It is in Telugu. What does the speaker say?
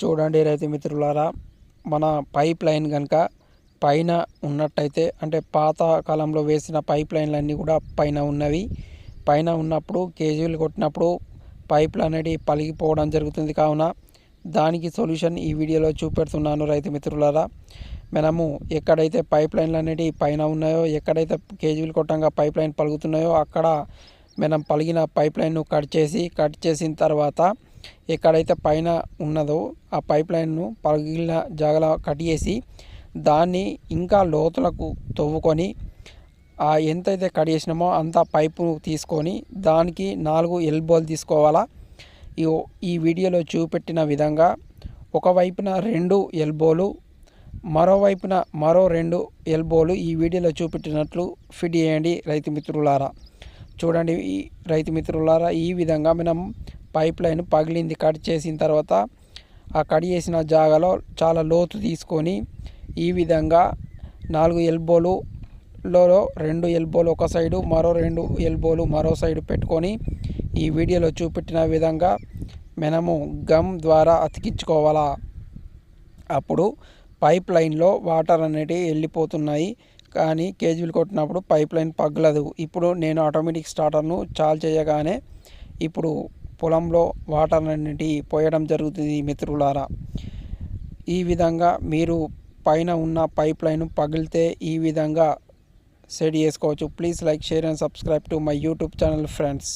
చూడండి రైతు మిత్రులారా మన పైప్ లైన్ కనుక పైన ఉన్నట్టయితే అంటే పాత కాలంలో వేసిన పైప్ లైన్లన్నీ కూడా పైన ఉన్నవి. పైన ఉన్నప్పుడు కేజీలు కొట్టినప్పుడు పైపులు అనేవి పలిగిపోవడం జరుగుతుంది కావున దానికి సొల్యూషన్ ఈ వీడియోలో చూపెడుతున్నాను రైతు మిత్రులారా. మనము ఎక్కడైతే పైప్ లైన్లు అనేవి పైన ఉన్నాయో ఎక్కడైతే కేజీలు కొట్టంగా పైప్ లైన్ పలుగుతున్నాయో అక్కడ మనం పలిగిన పైప్ లైన్ను కట్ చేసి కట్ చేసిన తర్వాత ఎక్కడైతే పైన ఉన్నదో ఆ పైప్ లైన్ను పగిలిన జాగల కట్ చేసి దాన్ని ఇంకా లోతులకు తవ్వుకొని ఆ ఎంతైతే కట్ చేసినామో అంత పైపు తీసుకొని దానికి నాలుగు ఎల్బోలు తీసుకోవాలా. ఈ ఈ వీడియోలో చూపెట్టిన విధంగా ఒకవైపున రెండు ఎల్బోలు మరోవైపున మరో రెండు ఎల్బోలు ఈ వీడియోలో చూపెట్టినట్లు ఫిట్ చేయండి రైతు మిత్రులారా. చూడండి ఈ రైతు మిత్రులారా ఈ విధంగా మనం పైప్ లైన్ పగిలింది కట్ చేసిన తర్వాత ఆ కట్ చేసిన జాగాలో చాలా లోతు తీసుకొని ఈ విధంగా నాలుగు ఎల్బోలులో రెండు ఎల్బోలు ఒక సైడు మరో రెండు ఎల్బోలు మరో సైడు పెట్టుకొని ఈ వీడియోలో చూపెట్టిన విధంగా మనము గమ్ ద్వారా అతికించుకోవాలా? అప్పుడు పైప్ లైన్లో వాటర్ అనేటివి వెళ్ళిపోతున్నాయి. కానీ కేజీలు కొట్టినప్పుడు పైప్ లైన్ పగలదు. ఇప్పుడు నేను ఆటోమేటిక్ స్టార్టర్ను చాల్ చేయగానే ఇప్పుడు పొలంలో వాటర్ అనేటి పోయడం జరుగుతుంది మిత్రులారా. ఈ విధంగా మీరు పైన ఉన్న పైప్ లైన్ పగిలితే ఈ విధంగా సెట్ చేసుకోవచ్చు. Please like share and subscribe to my YouTube channel friends.